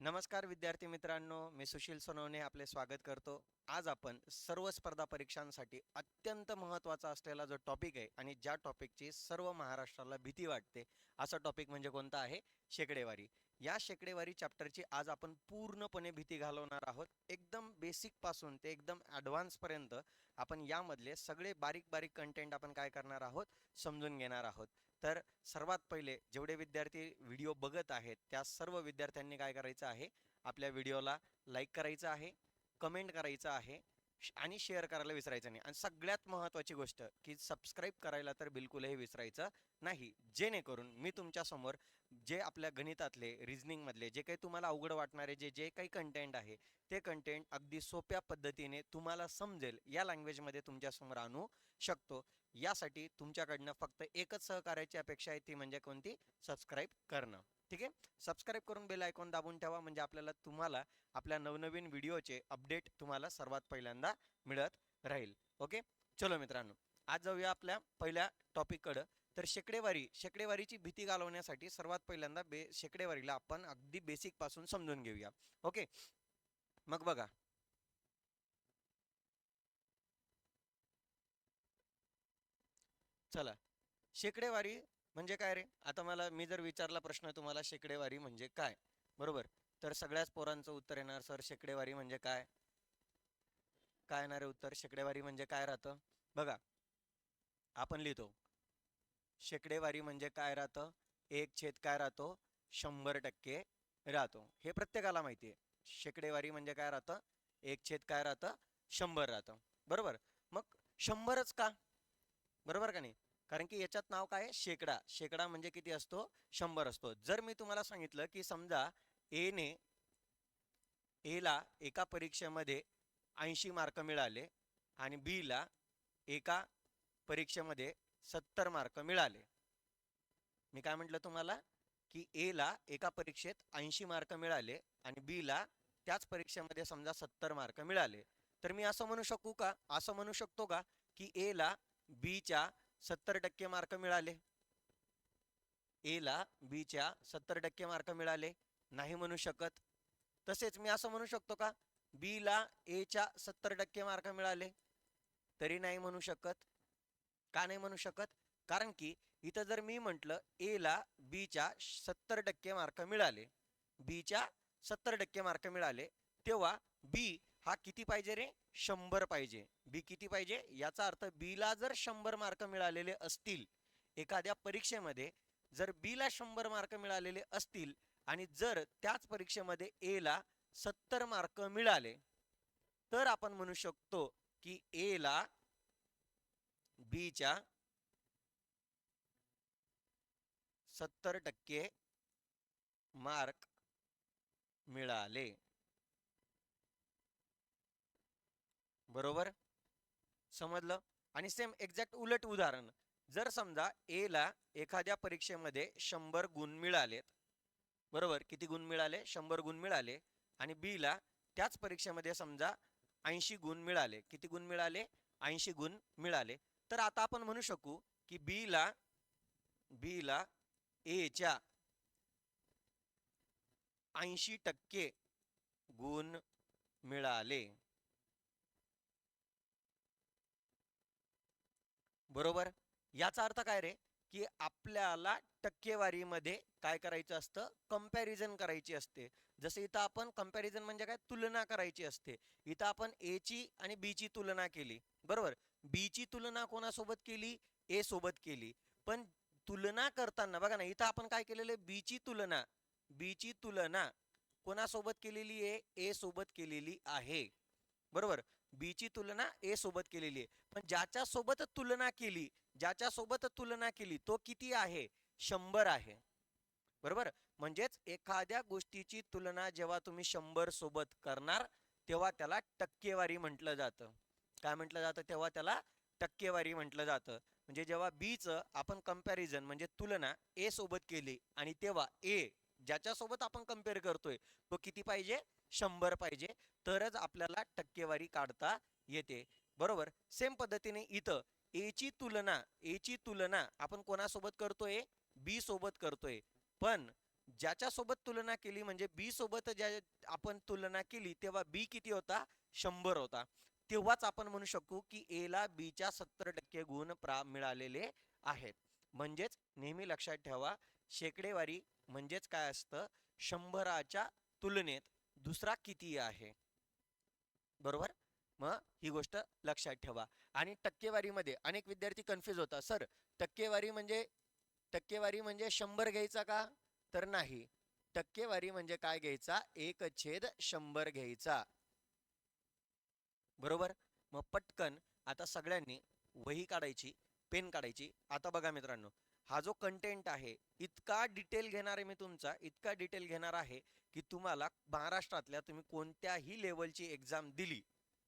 नमस्कार विद्यार्थी मित्रांनो मी सुशील सोनवणे आपले स्वागत करतो. आज आपण सर्व स्पर्धा परीक्षांसाठी अत्यंत महत्त्वाचा असलेला जो टॉपिक आहे आणि ज्या टॉपिकची सर्व महाराष्ट्राला भीती वाटते असा टॉपिक म्हणजे कोणता आहे? शेकडेवारी. या शेकडेवारी चॅप्टरची आज आपण पूर्णपणे भीती घालवणार आहोत. एकदम बेसिकपासून ते एकदम ॲडव्हान्सपर्यंत आपण यामधले सगळे बारीक बारीक कंटेंट आपण काय करणार आहोत? समजून घेणार आहोत. तर सर्वात पहिले जेवढे विद्यार्थी व्हिडिओ बघत आहेत त्या सर्व विद्यार्थ्यांनी काय करायचं आहे? आपल्या व्हिडिओला लाईक करायचं आहे कमेंट करायचं आहे आणि शेअर करायला विसरायचं नाही. आणि सगळ्यात महत्त्वाची गोष्ट की सबस्क्राईब करायला तर बिलकुलही विसरायचं नाही. जेणेकरून मी तुमच्यासमोर जे आपल्या गणितातले रिझनिंगमधले जे काही तुम्हाला अवघड वाटणारे जे जे काही कंटेंट आहे ते कंटेंट अगदी सोप्या पद्धतीने तुम्हाला समजेल. या लँग्वेजमध्ये तुमच्यासमोर आणू शकतो. यासाठी तुमच्याकडनं फक्त एकच सहकार्याची अपेक्षा आहे ती म्हणजे कोणती? सबस्क्राईब करणं. ठीक आहे? सबस्क्राईब करून बेल आयकॉन दाबून ठेवा म्हणजे आपल्याला तुम्हाला आपल्या नवनवीन व्हिडिओचे अपडेट तुम्हाला सर्वात पहिल्यांदा मिळत राहील. ओके? चलो मित्रांनो आज जाऊया आपल्या पहिल्या टॉपिककडं तर शेकडेवारी शेकडेवारीची भीती घालवण्यासाठी सर्वात पहिल्यांदा बे शेकडेवारीला आपण अगदी बेसिकपासून समजून घेऊया. ओके मग बघा. चला. शेकडेवारी म्हणजे काय रे? आता मला मी जर विचारला प्रश्न तुम्हाला शेकडेवारी म्हणजे काय? बरोबर? तर सगळ्याच पोरांचं उत्तर येणार सर शेकडेवारी म्हणजे काय? काय येणार आहे उत्तर? शेकडेवारी म्हणजे काय राहतं? बघा. आपण लिहितो. शेकडेवारी म्हणजे काय राहतं? एक छेद काय राहतो? शंभर टक्के राहतो. हे प्रत्येकाला माहिती आहे. शेकडेवारी म्हणजे काय राहतं? एक छेद काय राहतं? शंभर राहतं. बरोबर? मग शंभरच का? बरोबर का नाही? कारण की याच्यात नाव काय आहे? शेकडा. शेकडा म्हणजे किती असतो? शंभर असतो. जर मी तुम्हाला सांगितलं की समजा ए ने एला एका परीक्षेमध्ये ऐंशी मार्क मिळाले आणि बी ला एका परीक्षेमध्ये सत्तर मार्क मिळाले. मी काय म्हटलं तुम्हाला? की ए ला एका परीक्षेत ऐंशी मार्क मिळाले आणि बी ला त्याच परीक्षेमध्ये समजा सत्तर मार्क मिळाले. तर मी असं म्हणू शकू का? असं म्हणू शकतो का? की ए ला बीच्या सत्तर टक्के मार्क मिळाले. ए ला बीच्या सत्तर टक्के मार्क मिळाले. नाही म्हणू शकत. तसेच मी असं म्हणू शकतो का? बी ला एच्या सत्तर टक्के मार्क मिळाले. तरी नाही म्हणू शकत. का नाही म्हणू शकत? कारण की इथं जर मी म्हटलं ए ला बीच्या सत्तर टक्के मार्क मिळाले बीच्या सत्तर टक्के मार्क मिळाले तेव्हा बी हा किती पाहिजे रे? शंभर पाहिजे. बी किती पाहिजे? याचा अर्थ बी ला जर शंभर मार्क मिळालेले असतील एखाद्या परीक्षेमध्ये जर बी ला शंभर मार्क मिळालेले असतील आणि जर त्याच परीक्षेमध्ये एला सत्तर मार्क मिळाले तर आपण म्हणू शकतो की एला बीच्या सत्तर टक्के मार्क मिळाले. बरोबर? समजलं? आणि सेम एक्झॅक्ट उलट उदाहरण. जर समजा ए ला एखाद्या परीक्षेमध्ये शंभर गुण मिळालेत बरोबर? किती गुण मिळाले? शंभर गुण मिळाले. आणि बी ला त्याच परीक्षेमध्ये समजा ऐंशी गुण मिळाले. किती गुण मिळाले? ऐंशी गुण मिळाले. तर आता आपण म्हणू शकू की बी ला बी ला एच्या ऐंशी टक्के गुण मिळाले. बरोबर? याचा अर्थ काय रे? की आपल्याला टक्केवारीमध्ये काय करायचं असतं? कंपॅरिझन करायची असते. जसं इथं आपण कंपॅरिझन म्हणजे काय? तुलना करायची असते. इथं आपण ए ची आणि बी ची तुलना केली. बरोबर? बी ची तुलना कोणासोबत केली? ए सोबत केली. पण तुलना करताना बघा ना इथं आपण काय केलेलं आहे? बी ची तुलना बी ची तुलना कोणासोबत केलेली आहे? ए सोबत केलेली आहे. बरोबर? बी ची तुलना ए सोबत केलेली आहे. पण ज्याच्या सोबत तुलना केली ज्याच्या सोबत तुलना केली तो किती आहे? शंभर आहे. बरोबर? म्हणजेच एखाद्या गोष्टीची तुलना जेव्हा तुम्ही शंभर सोबत करणार तेव्हा त्याला टक्केवारी म्हटलं जातं. काय म्हटलं जातं? तेव्हा त्याला टक्केवारी म्हटलं जातं. म्हणजे जेव्हा बीचं आपण कंपॅरिझन म्हणजे तुलना ए सोबत केली आणि तेव्हा ए ज्याच्यासोबत आपण कंपेअर करतोय तो किती पाहिजे? शंभर पाहिजे. तरच आपल्याला टक्केवारी काढता येते. बरोबर? सेम पद्धतीने इथं ए ची तुलना ए ची तुलना आपण कोणासोबत करतोय? बी सोबत करतोय. पण ज्याच्यासोबत तुलना केली म्हणजे बी सोबत ज्या आपण तुलना केली तेव्हा बी किती होता? शंभर होता. तेव्हाच आपण म्हणू शकू की एला बीच्या सत्तर टक्के गुण प्रा मिळालेले आहेत. म्हणजेच नेहमी लक्षात ठेवा शेकडेवारी म्हणजेच काय असतं? शंभराच्या तुलनेत दुसरा किती आहे? बरोबर? मग ही गोष्ट लक्षात ठेवा. आणि टक्केवारीमध्ये अनेक विद्यार्थी कन्फ्युज होता सर टक्केवारी म्हणजे टक्केवारी म्हणजे शंभर घ्यायचा का? तर नाही. टक्केवारी म्हणजे काय घ्यायचा? एक छेद शंभर घ्यायचा. बरोबर? मग पटकन आता सगळ्यांनी वही काढायची पेन काढायची. आता बघा मित्रांनो हा जो कंटेंट आहे इतका डिटेल घेणार आहे मी तुमचा इतका डिटेल घेणार आहे की तुम्हाला महाराष्ट्रातल्या तुम्ही कोणत्याही लेवलची एक्झाम दिली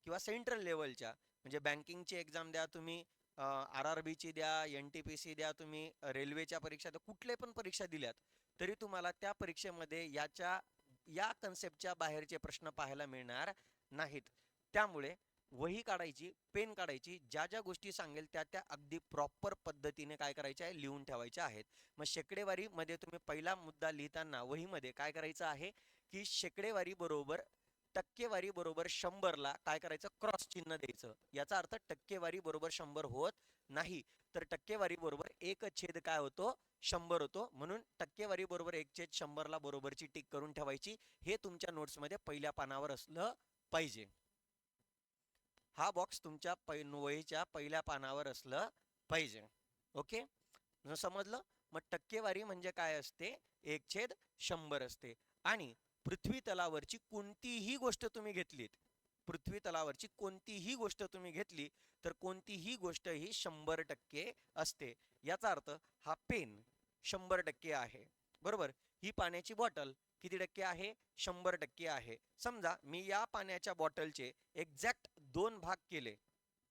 किंवा सेंट्रल लेवलच्या म्हणजे बँकिंगची एक्झाम द्या तुम्ही आर आर बीची द्या एन टी पी सी द्या तुम्ही रेल्वेच्या परीक्षा द्या कुठल्या पण परीक्षा दिल्यात तरी तुम्हाला त्या परीक्षेमध्ये याच्या या कन्सेप्टच्या बाहेरचे प्रश्न पाहायला मिळणार नाहीत. त्यामुळे वही काढायची पेन काढायची ज्या ज्या गोष्टी सांगेल त्या त्या अगदी प्रॉपर पद्धतीने काय करायच्या आहे लिहून ठेवायच्या आहेत. मग शेकडेवारीमध्ये तुम्ही पहिला मुद्दा लिहिताना वहीमध्ये काय करायचं आहे की शेकडेवारी बरोबर टक्केवारी बरोबर शंभरला काय करायचं? क्रॉस चिन्ह द्यायचं. याचा अर्थ टक्केवारी बरोबर शंभर होत नाही. तर टक्केवारी बरोबर एक छेद काय होतो? शंभर होतो. म्हणून टक्केवारी बरोबर एक छेद शंभरला बरोबरची टिक करून ठेवायची. हे तुमच्या नोट्समध्ये पहिल्या पानावर असलं पाहिजे. हा बॉक्स तुमच्या पै वहीच्या पहिल्या पानावर असलं पाहिजे. ओके? न समजलं? मग टक्केवारी म्हणजे काय असते? एक छेद शंभर असते. आणि पृथ्वी तलावरची कोणतीही गोष्ट तुम्ही घेतलीत पृथ्वी तलावरची कोणतीही गोष्ट तुम्ही घेतली तर कोणतीही गोष्ट ही शंभर टक्के असते. याचा अर्थ हा पेन शंभर टक्के आहे. बरोबर? ही पाण्याची बॉटल किती टक्के आहे? शंभर टक्के आहे. समजा मी या पाण्याच्या बॉटलचे एक्झॅक्ट दोन भाग केले.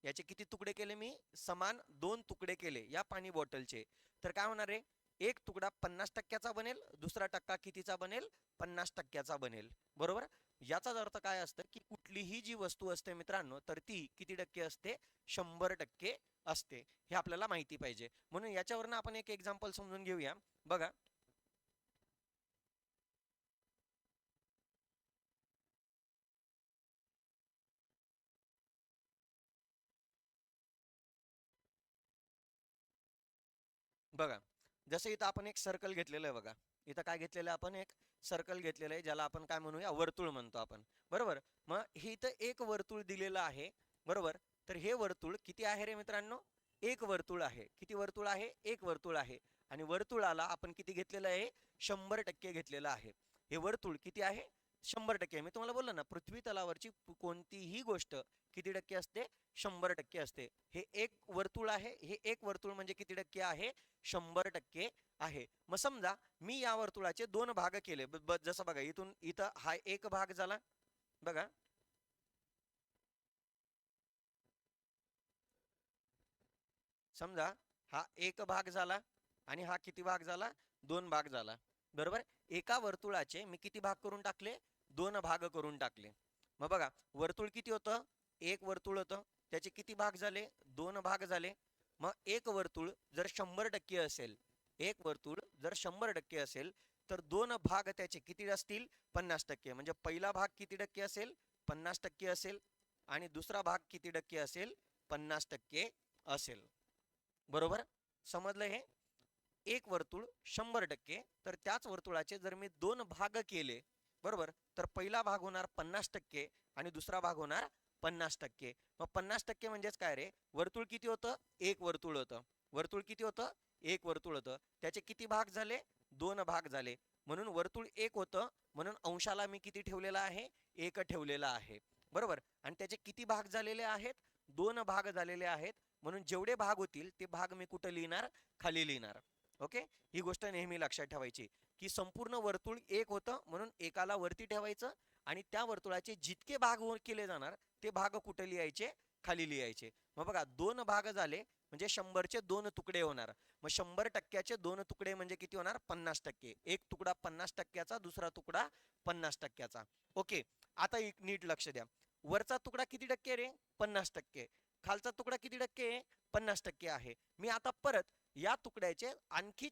याचे किती तुकडे केले मी? समान दोन तुकडे केले या पाणी बॉटलचे. तर काय होणार आहे? एक तुकडा पन्नास टक्क्याचा बनेल दुसरा टक्का कितीचा बनेल? पन्नास टक्क्याचा बनेल. बरोबर? याचाच अर्थ काय असतं की कुठलीही जी वस्तू असते मित्रांनो तर ती किती टक्के असते? शंभर टक्के असते. हे आपल्याला माहिती पाहिजे. म्हणून याच्यावरनं आपण एक एक्झाम्पल समजून घेऊया. बघा बघा जसं इथं आपण एक सर्कल घेतलेलं आहे बघा. इथं काय घेतलेलं आहे आपण? एक सर्कल घेतलेलं आहे ज्याला आपण काय म्हणूया? वर्तुळ म्हणतो आपण. बरोबर? मग हे इथं एक वर्तुळ दिलेलं आहे. बरोबर? तर हे वर्तुळ किती आहे रे मित्रांनो? एक वर्तुळ आहे. किती वर्तुळ आहे? एक वर्तुळ आहे. आणि वर्तुळाला आपण किती घेतलेलं आहे? शंभर टक्के घेतलेलं आहे. हे वर्तुळ किती आहे? शंभर टक्के. मी तुम्हाला बोललो ना पृथ्वी तलावरची कोणतीही गोष्ट किती टक्के असते? शंभर टक्के असते. हे एक वर्तुळ आहे. हे एक वर्तुळ म्हणजे किती टक्के आहे? शंभर टक्के आहे. मग समजा मी या वर्तुळाचे दोन भाग केले. जसं बघा इथून इथं हा एक भाग झाला. बघा. समजा हा एक भाग झाला आणि हा किती भाग झाला? दोन भाग झाला. बरोबर? एका वर्तुळाचे मी किती भाग करून टाकले? दोन भाग करून टाकले. मग बघा वर्तुळ किती होतं? एक वर्तुळ होतं. त्याचे किती भाग झाले? दोन भाग झाले. मग एक वर्तुळ जर शंभर टक्के असेल एक वर्तुळ जर शंभर टक्के असेल तर दोन भाग त्याचे किती असतील? पन्नास टक्के. म्हणजे पहिला भाग किती टक्के असेल? पन्नास टक्के असेल. आणि दुसरा भाग किती टक्के असेल? पन्नास टक्के असेल. बरोबर? समजलं हे? एक वर्तुळ शंभर टक्के. तर त्याच वर्तुळाचे जर मी दोन भाग केले बरोबर? तर पहिला भाग होणार पन्नास टक्के आणि दुसरा भाग होणार पन्नास टक्के. मग पन्नास टक्के म्हणजेच काय रे? वर्तुळ किती होतं? एक वर्तुळ होतं. वर्तुळ किती होतं? एक वर्तुळ होतं. त्याचे किती भाग झाले? दोन भाग झाले. म्हणून वर्तुळ एक होतं. म्हणून अंशाला मी किती ठेवलेला आहे? एक ठेवलेला आहे. बरोबर? आणि त्याचे किती भाग झालेले आहेत? दोन भाग झालेले आहेत. म्हणून जेवढे भाग होतील ते भाग मी कुठं लिहिणार? खाली लिहिणार. ओके? ही गोष्ट नेहमी लक्षात ठेवायची की संपूर्ण वर्तुळ एक होतं म्हणून एकाला वरती ठेवायचं आणि त्या वर्तुळाचे जितके भाग हो- केले जाणार ते भाग कुठे लिहायचे? खाली लिहायचे. मग बघा दोन भाग झाले म्हणजे शंभरचे दोन तुकडे होणार. मग शंभर टक्क्याचे दोन तुकडे म्हणजे किती होणार? पन्नास टक्के. एक तुकडा पन्नास टक्क्याचा दुसरा तुकडा पन्नास टक्क्याचा. ओके? आता एक नीट लक्ष द्या. वरचा तुकडा किती टक्के रे? पन्नास टक्के. खालचा तुकडा किती टक्के? पन्नास टक्के आहे. मी आता परत या तुकड्याचे आणखी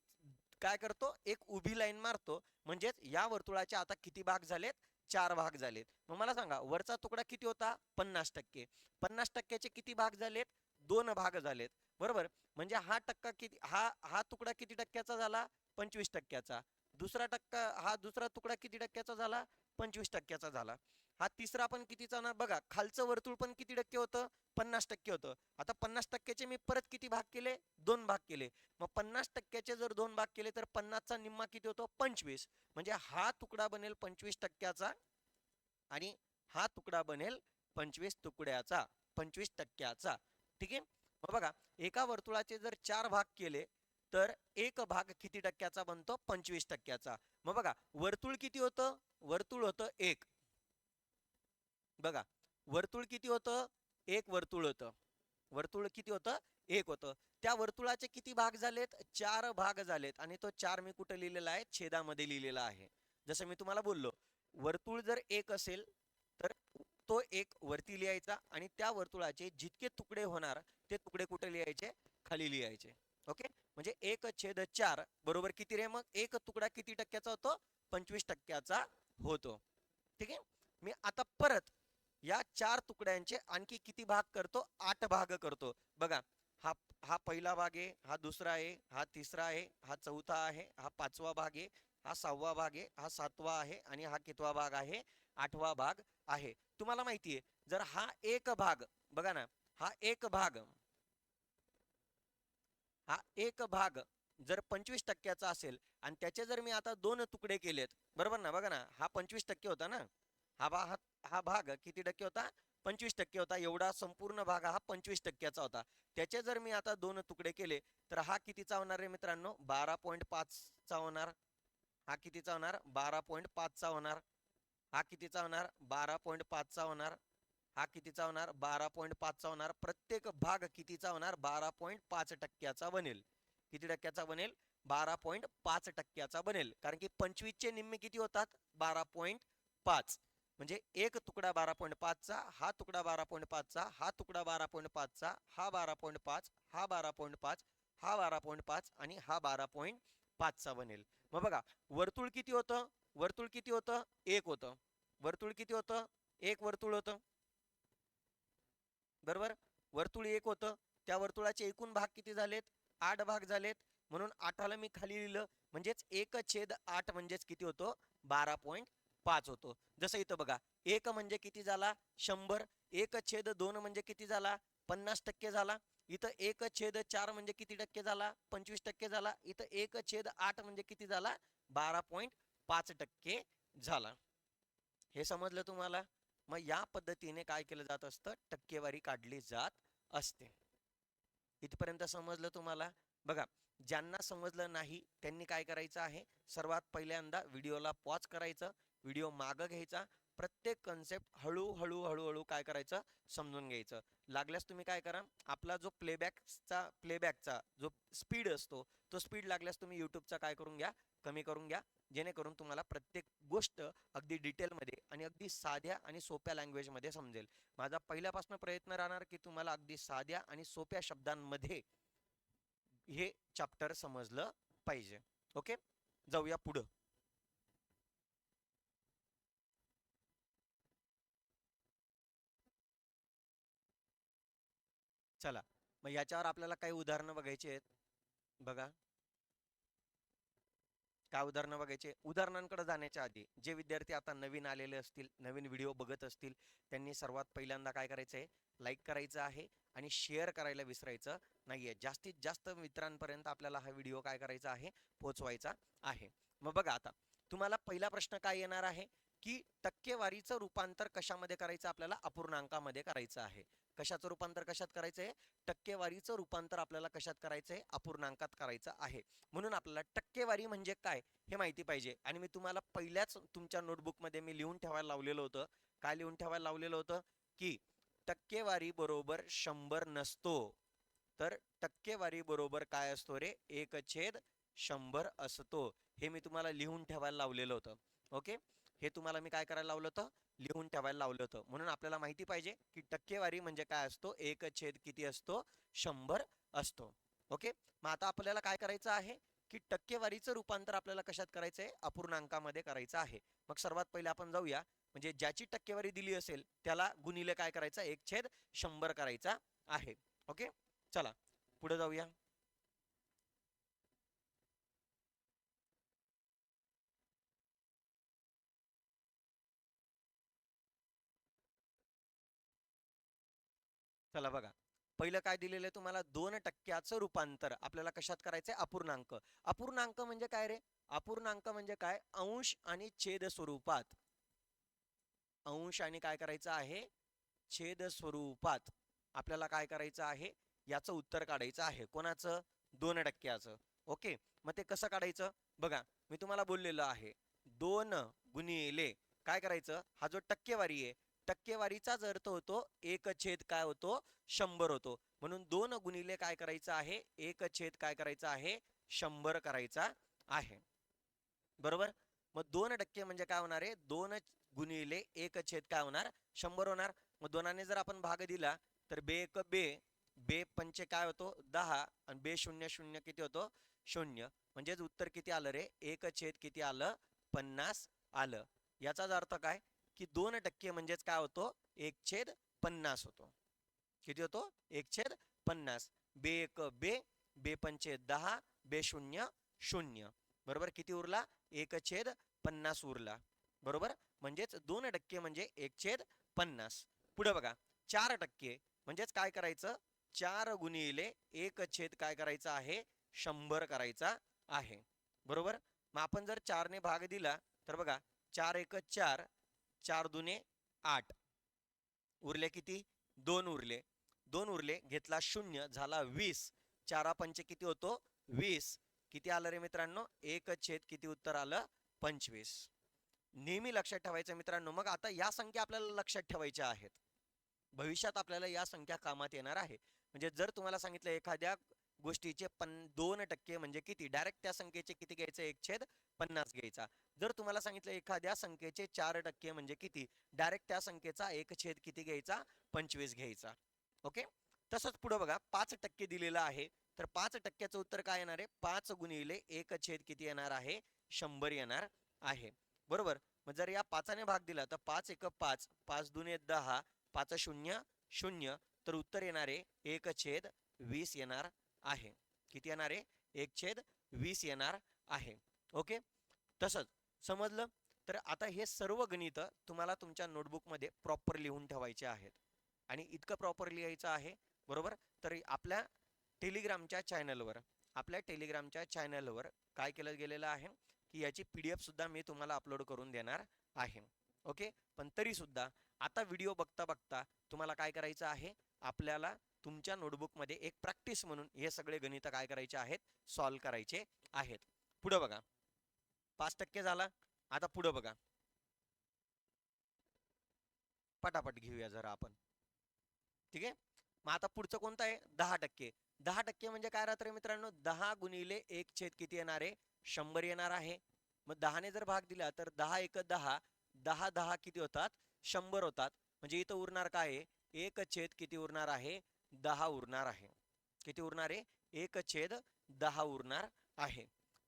काय करतो? एक उभी लाईन मारतो. म्हणजेच या वर्तुळाचे आता किती भाग झालेत? चार भाग झालेत. मग मला सांगा वरचा तुकडा किती होता? पन्नास टक्के. पन्नास टक्क्याचे किती भाग झालेत? दोन भाग झालेत. बरोबर? म्हणजे हा टक्का किती हा हा तुकडा किती टक्क्याचा झाला? पंचवीस टक्क्याचा. दुसरा टक्का हा दुसरा तुकडा किती टक्क्याचा झाला? पंचवीस टक्क्याचा झाला. हा तिसरा पण कितीचा ना बघा खालचं वर्तुळ पण किती टक्के होतं? पन्नास टक्के होतं. आता पन्नास टक्क्याचे मी परत किती भाग केले? दोन भाग केले. मग पन्नास टक्क्याचे जर दोन भाग केले तर पन्नासचा निम्मा किती होतो? पंचवीस. म्हणजे हा तुकडा बनेल पंचवीस टक्क्याचा आणि हा तुकडा बनेल पंचवीस तुकड्याचा पंचवीस टक्क्याचा. ठीक आहे? मग बघा एका वर्तुळाचे जर चार भाग केले तर एक भाग किती टक्क्याचा बनतो? पंचवीस टक्क्याचा. मग बघा वर्तुळ किती होतं? वर्तुळ होतं एक. बघा वर्तुळ किती होतं? एक वर्तुळ होतं. वर्तुळ किती होतं? एक होतं. त्या वर्तुळाचे किती भाग झालेत? चार भाग झालेत आणि तो चार मी कुठे लिहिलेला आहे? छेदामध्ये लिहिलेला आहे. जसं मी तुम्हाला बोललो वर्तुळ जर एक असेल तर तो एक वरती लिहायचा आणि त्या वर्तुळाचे जितके तुकडे होणार ते तुकडे कुठे लिहायचे? खाली लिहायचे. ओके? म्हणजे एक छेद चार बरोबर किती रे मग? एक तुकडा किती टक्क्याचा होतो? पंचवीस टक्क्याचा होतो. ठीक आहे? मी आता परत या चार तुकड्यांचे आणखी किती भाग करतो? आठ भाग करतो. बघा हा हा पहिला भाग आहे हा दुसरा आहे हा तिसरा आहे हा चौथा आहे हा पाचवा भाग आहे हा सहावा भाग आहे हा सातवा आहे आणि हा कितवा भाग आहे? आठवा भाग आहे. तुम्हाला माहिती आहे जर हा एक भाग बघा ना हा एक भाग हा एक भाग जर पंचवीस टक्क्याचा असेल आणि त्याचे जर मी आता दोन तुकडे केलेत बरोबर ना बघा ना हा पंचवीस टक्के होता ना हा भाग हा हा भाग किती टक्के होता? पंचवीस टक्के होता. एवढा संपूर्ण भाग हा पंचवीस टक्क्याचा होता. त्याचे जर मी आता दोन तुकडे केले तर हा कितीचा होणार रे मित्रांनो? बारा पॉईंट पाचचा होणार. हा कितीचा होणार? बारा पॉईंट पाचचा होणार. हा कितीचा होणार? बारा पॉईंट पाचचा होणार. हा कितीचा होणार? बारा पॉईंट पाचचा होणार. प्रत्येक भाग कितीचा होणार? बारा पॉईंट पाच टक्क्याचा बनेल. किती टक्क्याचा बनेल? बारा पॉईंट पाच टक्क्याचा बनेल. कारण की पंचवीसचे निम्मे किती होतात? बारा पॉईंट पाच. म्हणजे एक तुकडा बारा पॉईंट पाचचा हा तुकडा बारा पॉईंट पाचचा हा तुकडा बारा पॉईंट पाचचा हा बारा पॉईंट पाच हा बारा पॉईंट पाच हा बारा पॉईंट पाच आणि हा बारा पॉईंट पाचचा बनेल. मग बघा वर्तुळ किती होतं? वर्तुळ किती होतं? एक होतं. वर्तुळ किती होतं? एक वर्तुळ होतं. बरोबर? वर्तुळ एक होतं. त्या वर्तुळाचे एकूण भाग किती झालेत? आठ भाग झालेत. म्हणून आठाला मी खाली लिहिलं. म्हणजेच एक छेद आठ म्हणजेच किती होतो? बारा पॉईंट पाच होतो. जसं इथं बघा एक म्हणजे किती झाला? शंभर. एक छेद दोन म्हणजे किती झाला? पन्नास टक्के झाला. इथं एक छेद चार म्हणजे किती टक्के झाला? पंचवीस टक्के झाला. इथं एक छेद आठ म्हणजे किती झाला? बारा पॉईंट पाच टक्के झाला. हे समजलं तुम्हाला? मग या पद्धतीने काय केलं जात असतं? टक्केवारी काढली जात असते. इथपर्यंत समजलं तुम्हाला? बघा ज्यांना समजलं नाही त्यांनी काय करायचं आहे? सर्वात पहिल्यांदा व्हिडिओला पॉज करायचं. व्हिडिओ मागं घ्यायचा प्रत्येक कन्सेप्ट हळूहळू हळूहळू काय करायचं? समजून घ्यायचं. लागल्यास तुम्ही काय करा आपला जो प्लेबॅकचा प्लेबॅकचा जो स्पीड असतो तो स्पीड लागल्यास तुम्ही यूट्यूबचा काय करून घ्या कमी करून घ्या. जेणेकरून तुम्हाला प्रत्येक गोष्ट अगदी डिटेलमध्ये आणि अगदी साध्या आणि सोप्या लँग्वेजमध्ये समजेल. माझा पहिल्यापासून प्रयत्न राहणार की तुम्हाला अगदी साध्या आणि सोप्या शब्दांमध्ये हे चॅप्टर समजलं पाहिजे. ओके जाऊया पुढं. चला. मग याच्यावर आपल्याला काही उदाहरणं बघायची आहेत. बघा. काय उदाहरणं बघायचे उदाहरणांकडे जाण्याच्या आधी जे विद्यार्थी आता नवीन आलेले असतील नवीन व्हिडिओ बघत असतील त्यांनी सर्वात पहिल्यांदा काय करायचं आहे? लाईक करायचं आहे आणि शेअर करायला विसरायचं नाहीये. जास्तीत जास्त मित्रांपर्यंत आपल्याला हा व्हिडिओ काय करायचा आहे? पोचवायचा आहे. मग बघा आता. तुम्हाला पहिला प्रश्न काय येणार आहे? की टक्केवारीचं रूपांतर कशामध्ये करायचं? आपल्याला अपूर्णांकामध्ये करायचं आहे. कशाचं रूपांतर कशात करायचं आहे टक्केवारीचं रूपांतर आपल्याला कशात करायचं आहे अपूर्णांकात करायचं आहे. म्हणून आपल्याला टक्केवारी म्हणजे काय? हे माहिती पाहिजे. आणि मी तुम्हाला पहिल्याच तुमच्या नोटबुकमध्ये मी लिहून ठेवायला लावलेलं होतं. काय लिहून ठेवायला लावलेलं होतं? की टक्केवारी बरोबर शंभर नसतो. तर टक्केवारी बरोबर काय असतो रे? एक छेद शंभर असतो. हे मी तुम्हाला लिहून ठेवायला लावलेलं होतं. ओके? हे तुम्हाला मी काय करायला लावलं होतं? लिहून ठेवायला लावलं होतं. म्हणून आपल्याला माहिती पाहिजे की टक्केवारी म्हणजे काय असतो? एक छेद किती असतो? शंभर असतो. ओके? मग आता आपल्याला काय करायचं आहे? की टक्केवारीचं रूपांतर आपल्याला कशात करायचं आहे अपूर्णांकामध्ये करायचं आहे. मग सर्वात पहिले आपण जाऊया. म्हणजे ज्याची टक्केवारी दिली असेल त्याला गुणिले काय करायचं? एक छेद शंभर करायचा आहे. ओके? चला पुढे जाऊया. चला बघा. पहिलं काय दिलेलं आहे तुम्हाला? दोन टक्क्याचं रूपांतर. आपल्याला कशात करायचंय? अपूर्णांक. अपूर्णांक म्हणजे काय रे? अपूर्णांक म्हणजे काय? अंश आणि छेद स्वरूपात. अंश आणि काय करायचं आहे? छेद स्वरूपात. आपल्याला काय करायचं आहे? याचं उत्तर काढायचं आहे. कोणाचं? दोन टक्क्याचं. ओके? मग ते कसं काढायचं? बघा मी तुम्हाला बोललेलो आहे. दोन गुणिले काय करायचं? हा जो टक्केवारी आहे टक्केवारीचाच अर्थ होतो एक छेद काय होतो? शंभर होतो. म्हणून दोन गुणिले काय करायचं आहे? एक छेद काय करायचं आहे? शंभर करायचा आहे. बरोबर? मग दोन टक्के म्हणजे काय होणार आहे? दोन गुणिले एक छेद काय होणार? शंभर होणार. मग दोनाने जर आपण भाग दिला तर बे एक बे बे पंचे काय होतो? दहा आणि बे शून्य शून्य किती होतो? शून्य. म्हणजेच उत्तर किती आलं रे? एक छेद किती आलं? पन्नास आलं. याचाच अर्थ काय? की दोन टक्के म्हणजेच काय होतो? एक छेद पन्नास होतो. किती होतो? एक छेद पन्नास. बे एक बे बे पंचे दहा बे शून्य शून्य. बरोबर? किती उरला? एक छेद पन्नास उरला. बरोबर? म्हणजेच दोन टक्के म्हणजे एक छेद पन्नास. पुढे बघा. चार टक्के म्हणजेच काय करायचं? चार गुणिले एक छेद काय करायचं आहे? शंभर करायचा आहे. बरोबर? मग आपण जर चारने भाग दिला तर बघा चार एक चार चार दुने आठ. उरले किती? दोन उरले. दोन उरले घेतला शून्य झाला वीस. चारा पंच किती होतो? वीस. किती आलं रे मित्रांनो? एक छेद किती उत्तर आलं? पंचवीस. नेहमी लक्षात ठेवायचं मित्रांनो मग आता या संख्या आपल्याला लक्षात ठेवायच्या आहेत. भविष्यात आपल्याला या संख्या कामात येणार आहे. म्हणजे जर तुम्हाला सांगितलं एखाद्या गोष्टीचे पन दोन टक्के म्हणजे किती? डायरेक्ट त्या संख्येचे किती घ्यायचे? एक छेद पन्नास घ्यायचा. जर तुम्हाला सांगितलं एखाद्या संख्येचे चार टक्के म्हणजे किती? डायरेक्ट त्या संख्येचा एक छेद किती घ्यायचा? पंचवीस घ्यायचा. ओके? तसंच पुढे बघा पाच टक्के दिलेलं आहे. तर पाच टक्क्याचं उत्तर काय येणार आहे? पाच गुणिले एक छेद किती येणार आहे? शंभर येणार आहे. बरोबर? मग जर या पाचाने भाग दिला तर पाच एक पाच पाच दुने दहा पाच शून्य शून्य. तर उत्तर येणारे एक छेद वीस येणार आहे. किती येणार आहे? एक छेद वीस येणार आहे. ओके? तसंच समजलं? तर आता हे सर्व गणित तुम्हाला तुमच्या नोटबुकमध्ये प्रॉपर लिहून ठेवायचे आहेत. आणि इतकं प्रॉपर लिहायचं आहे बरोबर? तर आपल्या टेलिग्रामच्या चॅनलवर आपल्या टेलिग्रामच्या चॅनलवर काय केलं गेलेलं आहे? की याची पी डी एफ सुद्धा मी तुम्हाला अपलोड करून देणार आहे. ओके? पण तरीसुद्धा आता व्हिडिओ बघता बघता तुम्हाला काय करायचं आहे? आपल्याला तुमच्या नोटबुकमध्ये एक प्रॅक्टिस म्हणून हे सगळे गणित काय करायचे आहेत सॉल्व करायचे आहेत. पुढं बघा. पाच टक्के झाला. आता पुढं बघा. पटापट घेऊया जरा आपण. ठीक आहे? मग आता पुढचं कोणतं आहे? दहा टक्के. दहा टक्के म्हणजे काय राहतं रे मित्रांनो? दहा गुणिले एक छेद किती येणार आहे? शंभर येणार आहे. मग दहाने जर भाग दिला तर दहा एक दहा. दहा दहा किती होतात? शंभर होतात. म्हणजे इथं उरणार काय आहे? एक छेद किती उरणार आहे? दहा उरणार आहे. किती उरणार आहे? एक छेद दहा उरणार आहे.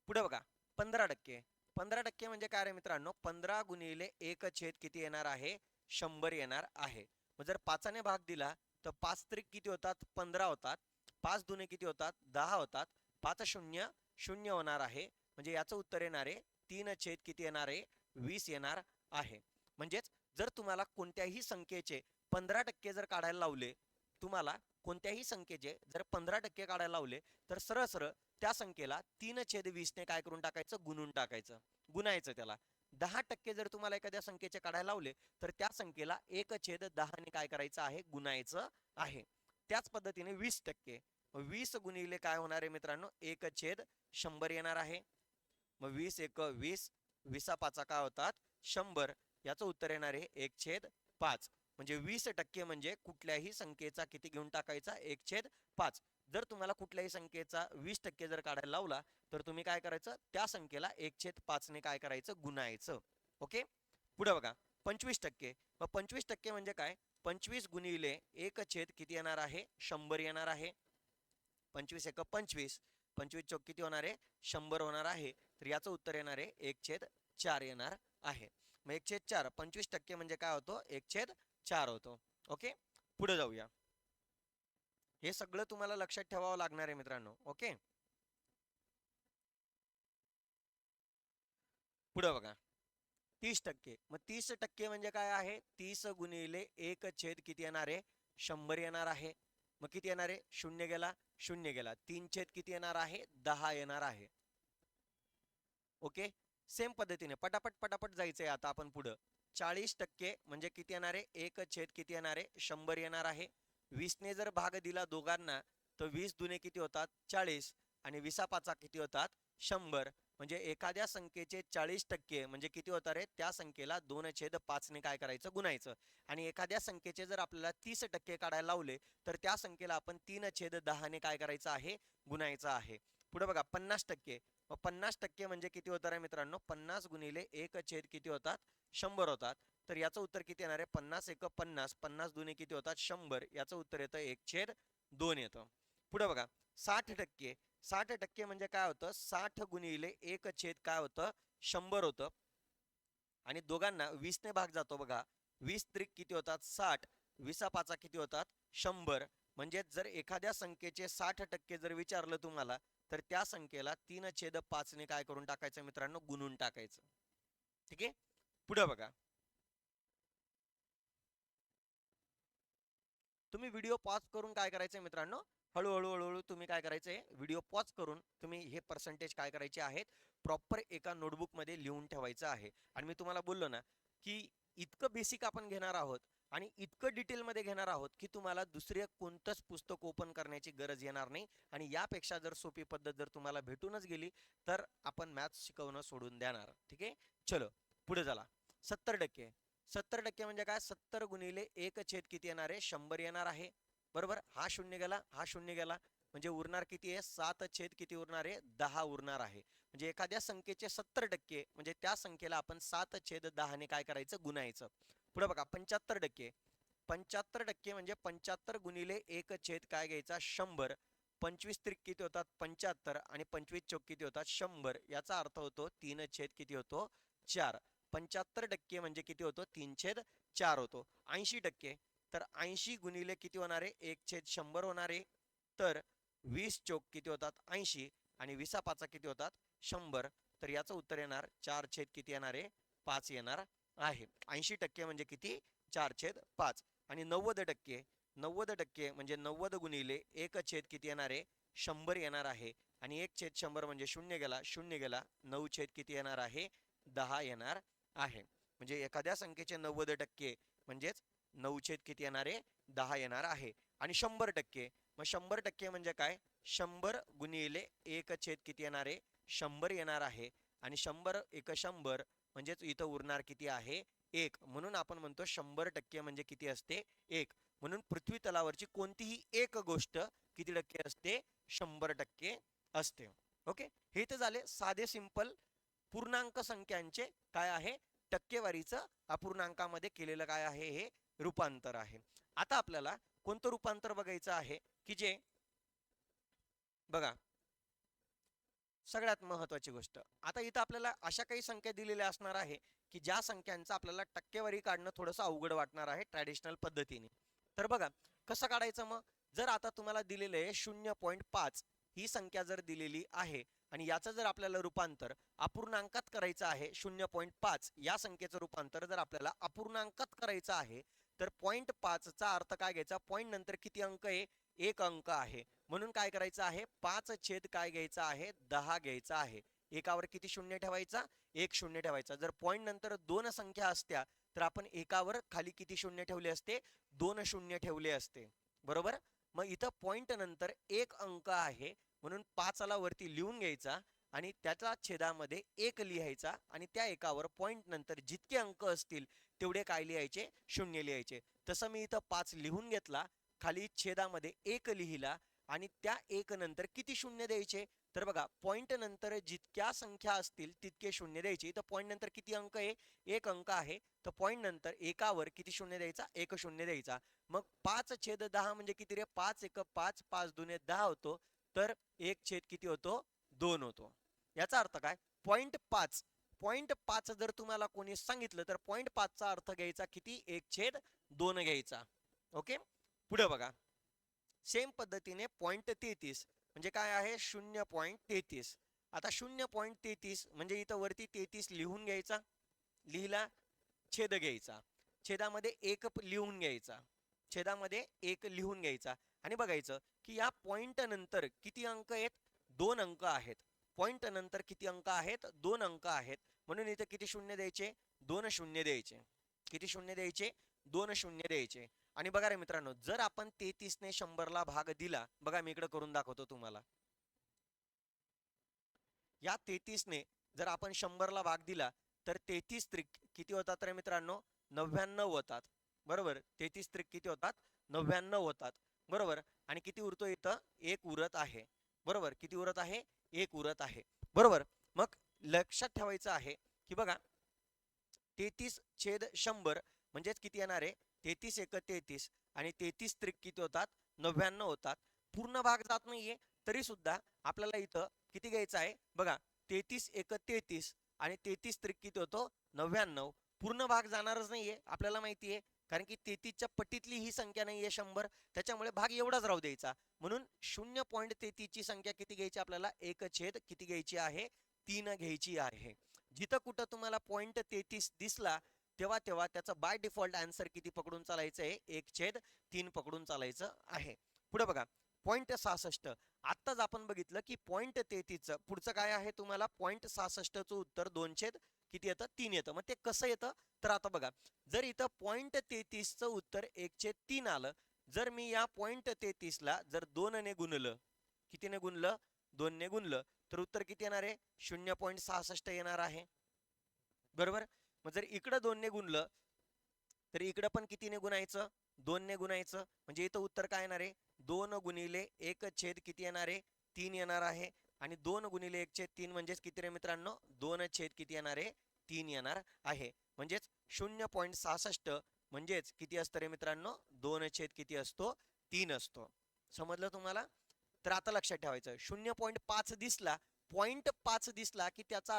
पुढे बघा. पंधरा टक्के. पंधरा टक्के म्हणजे काय रे मित्रांनो? पंधरा गुणिले एक छेद किती येणार आहे? शंभर येणार आहे. मग जर पाचाने भाग दिला तर पाच त्रिक किती होतात? पंधरा होतात. पाच दुने किती होतात? दहा होतात. पाच शून्य शून्य होणार आहे. म्हणजे याचं उत्तर येणार आहे तीन छेद किती येणार आहे? वीस येणार आहे. म्हणजेच जर तुम्हाला कोणत्याही संख्येचे पंधरा टक्के जर काढायला लावले तुम्हाला कोणत्याही संख्येचे जर पंधरा टक्के काढायला लावले तर सरळ सरळ त्या संख्येला तीन छेद वीसने काय करून टाकायचं? गुणून टाकायचं. गुणायचं त्याला. दहा टक्के जर तुम्हाला एखाद्या संख्येचे काढायला लावले तर त्या संख्येला एक छेद दहाने काय करायचं आहे? गुणायचं आहे. त्याच पद्धतीने वीस टक्के. वीस गुणिले काय होणार आहे मित्रांनो? एक छेद शंभर येणार आहे. मग वीस एक वीस विसा पाचा काय होतात? शंभर. याचं उत्तर येणार आहे एक छेद पाच. म्हणजे वीस टक्के म्हणजे कुठल्याही संख्येचा किती घेऊन टाकायचा? एक छेद पाच. जर तुम्हाला कुठल्याही संख्येचा वीस टक्के जर काढायला लावला तर तुम्ही काय करायचं? त्या संख्येला एक छेद पाचने काय करायचं? गुणायचं. ओके? पुढे बघा. पंचवीस टक्के. मग पंचवीस टक्के म्हणजे काय? पंचवीस गुणिले एक छेद किती येणार आहे? शंभर येणार आहे. पंचवीस एक पंचवीस. पंचवीस चौक किती होणार आहे? शंभर होणार आहे. तर याचं उत्तर येणार आहे एक छेद चार येणार आहे. मग एक छेद चार. पंचवीस टक्के म्हणजे काय होतो? एक छेद चार होतो. ओके? पुढे जाऊया. हे सगळं तुम्हाला लक्षात ठेवावं लागणार आहे मित्रांनो. ओके? पुढे बघा. तीस टक्के. मग तीस टक्के म्हणजे काय आहे? तीस गुणिले एक छेद किती येणार आहे? शंभर येणार आहे. मग किती येणार आहे? शून्य गेला शून्य गेला. तीन छेद किती येणार आहे? दहा येणार आहे. ओके? सेम पद्धतीने. पटापट पटापट जायचंय आता आपण पुढं. चाळीस टक्के म्हणजे किती येणार आहे? एक छेद किती येणार आहे? शंभर येणार आहे. वीसने जर भाग दिला दोघांना तर वीस दुने किती होतात? चाळीस. आणि विसा पाचा किती होतात? शंभर. म्हणजे एखाद्या संख्येचे चाळीस टक्के म्हणजे किती होतात रे? त्या संख्येला दोन छेद पाचने काय करायचं? गुणायचं. आणि एखाद्या संख्येचे जर आपल्याला तीस टक्के काढायला लावले तर त्या संख्येला आपण तीन छेद दहाने काय करायचं आहे? गुणायचं आहे. पुढे बघा पन्नास टक्के. मग पन्नास टक्के म्हणजे किती होतं रे मित्रांनो? पन्नास गुणिले एक छेद किती होतात? शंभर होतात. तर याचं उत्तर किती येणार आहे? पन्नास एक पन्नास पन्नास दोन्ही किती होतात? शंभर. याचं उत्तर येतं एक छेद दोन येतं. पुढे बघा. साठ टक्के. साठ टक्के म्हणजे काय होतं? साठ गुणिले एक छेद काय होतं? शंभर होतं. आणि दोघांना वीसने भाग जातो बघा. वीस त्रिक किती होतात? साठ. विसा पाचा किती होतात? शंभर. म्हणजे जर एखाद्या संख्येचे साठ टक्के जर विचारलं तुम्हाला तर त्या संख्येला तीन छेद पाचने काय करून टाकायचं मित्रांनो? गुणून टाकायचं. ठीक आहे? पुढे बघा. तुम्ही व्हिडिओ पॉज करून काय करायचंय मित्रांनो? हळूहळू हळूहळू तुम्ही काय करायचंय? व्हिडिओ पॉज करून तुम्ही हे पर्सेंटेज काय करायचे आहेत? प्रॉपर एका नोटबुकमध्ये लिहून ठेवायचं आहे. आणि मी तुम्हाला बोललो ना की इतकं बेसिक आपण घेणार आहोत आणि इतकं डिटेलमध्ये घेणार आहोत की तुम्हाला दुसरे कोणतंच पुस्तक ओपन करण्याची गरज येणार नाही. आणि यापेक्षा जर सोपी पद्धत जर तुम्हाला भेटूनच गेली तर आपण मॅथ्स शिकवणं सोडून देणार. ठीक आहे? चलो पुढे झाला सत्तर टक्के. सत्तर टक्के म्हणजे काय? सत्तर गुणिले एक छेद किती येणार? आहे शंभर येणार आहे. बरोबर? हा शून्य गेला हा शून्य गेला. म्हणजे उरणार किती आहे? सात छेद किती उरणार आहे? दहा उरणार आहे. म्हणजे एखाद्या संख्येचे सत्तर टक्के म्हणजे त्या संख्येला आपण सात छेद दहाने काय करायचं? गुणायचं. पुढे बघा पंच्याहत्तर टक्के. पंच्याहत्तर टक्के म्हणजे पंच्याहत्तर गुणिले एक छेद काय घ्यायचा? शंभर. पंचवीस त्रिक किती होतात? पंच्याहत्तर. आणि पंचवीस चौक किती होतात? शंभर. याचा अर्थ होतो तीन छेद किती होतो? चार. पंच्याहत्तर टक्के म्हणजे किती होतो? तीन छेद चार होतो. ऐंशी टक्के. तर ऐंशी गुणिले किती होणार? आहे एक छेद शंभर होणार. आहे तर वीस चौक किती होतात? ऐंशी. आणि विसा पाचा किती होतात? शंभर. तर याचं उत्तर येणार चार छेद किती येणार? आहे पाच येणार. आहे. ऐंशी टक्के म्हणजे किती? चार छेद पाच. आणि नव्वद टक्के नव्वद टक्के म्हणजे नव्वद गुणिले एक छेद किती येणार आहे? शंभर येणार आहे. आणि एक छेद शंभर म्हणजे शून्य गेला शून्य गेला नऊ छेद किती येणार आहे? दहा येणार आहे. म्हणजे एखाद्या संख्येचे नव्वद टक्के म्हणजेच नऊ छेद किती येणार आहे? दहा येणार आहे. आणि शंभर टक्के मग शंभर टक्के म्हणजे काय? शंभर गुणिले एक छेद किती येणार आहे? शंभर येणार आहे. आणि शंभर एक शंभर म्हणजेच इथं उरणार किती आहे? एक. म्हणून आपण म्हणतो शंभर टक्के म्हणजे किती असते? एक. म्हणून पृथ्वी तलावरची कोणतीही एक गोष्ट किती टक्के असते? शंभर टक्के असते. ओके? हे तर झाले साधे सिंपल पूर्णांक संख्यांचे काय आहे? टक्केवारीचं अपूर्णांकामध्ये केलेलं काय आहे? हे रूपांतर आहे. आता आपल्याला कोणतं रूपांतर बघायचं आहे? की जे बघा. सगळ्यात महत्वाची गोष्ट. आता इथं आपल्याला अशा काही संख्या दिलेल्या असणार आहे की ज्या संख्यांचं आपल्याला टक्केवारी काढणं थोडंसं अवघड वाटणार आहे ट्रॅडिशनल पद्धतीने. तर बघा कसं काढायचं मग? जर आता तुम्हाला दिलेलं आहे शून्य पॉईंट पाच ही संख्या जर दिलेली आहे आणि याचं जर आपल्याला रूपांतर अपूर्णांकात करायचं आहे शून्य पॉईंट पाच या संख्येचं रूपांतर जर आपल्याला अपूर्णांकात करायचं आहे तर पॉईंट पाचचा अर्थ काय घ्यायचा? पॉईंट नंतर किती अंक आहे? एक अंक आहे. म्हणून काय करायचं आहे? पाच छेद काय घ्यायचा आहे? दहा घ्यायचा आहे. एकावर किती शून्य ठेवायचा? एक शून्य ठेवायचा. जर पॉईंट नंतर दोन संख्या असत्या तर आपण एकावर खाली किती शून्य ठेवले असते? दोन शून्य ठेवले असते. बरोबर? मग इथं पॉईंट नंतर एक अंक आहे. म्हणून पाचाला वरती लिहून घ्यायचा आणि त्याच्या छेदामध्ये एक लिहायचा आणि त्या एकावर पॉईंट नंतर जितके अंक असतील तेवढे काय लिहायचे? शून्य लिहायचे. तसं मी इथं पाच लिहून घेतला. खाली छेदामध्ये एक लिहिला. आणि त्या एक नंतर किती शून्य द्यायचे? तर बघा पॉईंट नंतर जितक्या संख्या असतील तितके शून्य द्यायचे. तर पॉईंट नंतर किती अंक आहे? एक अंक आहे. तर पॉईंट नंतर एकावर किती शून्य द्यायचा? एक शून्य द्यायचा. मग पाच छेद दहा म्हणजे किती रे? पाच एक पाच पाच दुने दहा होतो. तर एक छेद किती होतो? दोन होतो. याचा अर्थ काय? पॉईंट पाच. पॉईंट पाच जर तुम्हाला कोणी सांगितलं तर पॉईंट पाचचा अर्थ घ्यायचा किती? एक छेद दोन घ्यायचा. ओके? पुढे बघा. सेम पद्धतीने पॉईंट तेहतीस. म्हणजे काय आहे? शून्य पॉईंट तेहतीस. आता शून्य पॉईंट तेहतीस म्हणजे इथं वरती तेहतीस लिहून घ्यायचा. लिहिला छेद घ्यायचा. छेदामध्ये एक लिहून घ्यायचा. छेदामध्ये एक लिहून घ्यायचा. आणि बघायचं की या पॉइंट नंतर किती अंक आहेत? दोन अंक आहेत. पॉइंट नंतर किती अंक आहेत? दोन अंक आहेत. म्हणून इथं किती शून्य द्यायचे? दोन शून्य द्यायचे. किती शून्य द्यायचे? दोन शून्य द्यायचे. आणि बघा रे मित्रांनो जर आपण तेहतीसने शंभरला भाग दिला बघा मी इकडे करून दाखवतो तुम्हाला. या तेहतीसने जर आपण शंभरला भाग दिला तर तेहतीस त्रिक किती होतात रे मित्रांनो? नव्याण्णव होतात. बरोबर? तेहतीस त्रिक किती होतात? नव्याण्णव होतात. बरोबर? आणि किती उरतो इथं? एक उरत आहे. बरोबर? किती उरत आहे? एक उरत आहे. बरोबर? मग लक्षात ठेवायचं आहे की बघा तेहतीस छेद शंभर म्हणजेच किती येणार आहे? तेहतीस एक तेहतीस आणि तेहतीस त्रिक किती होतात? नव्याण्णव होतात. पूर्ण भाग जात नाहीये तरी सुद्धा आपल्याला इथं किती घ्यायचं आहे? बघा तेहतीस एक तेहतीस आणि तेहतीस त्रिक किती होतो? नव्याण्णव. पूर्ण भाग जाणारच नाहीये आपल्याला माहिती आहे कारण की तेहतीसच्या पटीतली ही संख्या नाहीये शंभर. त्याच्यामुळे भाग एवढाच राहू द्यायचा. म्हणून शून्य पॉईंट तेहतीसची संख्या किती घ्यायची आपल्याला? एक छेद किती घ्यायची आहे? तीन घ्यायची आहे. जिथं कुठं तुम्हाला पॉईंट तेहतीस दिसला तेव्हा तेव्हा त्याचं बाय डिफॉल्ट आन्सर किती पकडून चालायचं आहे एक छेद तीन पकडून चालायचं आहे. पुढे बघा पॉईंट सहासष्ट. आत्ताच आपण बघितलं की पॉईंट तेहतीसचं पुढचं काय आहे तुम्हाला? पॉईंट सहासष्टचं उत्तर दोन छेद किती येतं? तीन येतं. मग ते कसं येतं? तर आता बघा जर इथं पॉईंट तेहतीसचं उत्तर एक छेद तीन आलं जर मी या पॉईंट तेहतीसला जर दोनने गुणलं कितीने गुणलं? दोनने गुणलं तर उत्तर किती येणार आहे? शून्य पॉईंट सहासष्ट येणार आहे. बरोबर? मग जर इकडं दोनने गुणलं तर इकडं पण कितीने गुणायचं? दोनने गुणायचं. म्हणजे इथं उत्तर काय येणार आहे? दोन गुणिले एक छेद किती येणार आहे? तीन येणार आहे. आणि दोन गुणिले एक छेद तीन म्हणजेच किती रे मित्रांनो? दोन छेद किती येणार आहे? तीन येणार आहे. म्हणजेच शून्य पॉईंट सहासष्ट म्हणजेच किती असतं रे मित्रांनो? दोन छेद किती असतो? तीन असतो. समजलं तुम्हाला? तर आता लक्षात ठेवायचं. शून्य पॉईंट पाच दिसला पॉईंट पाच दिसला की त्याचा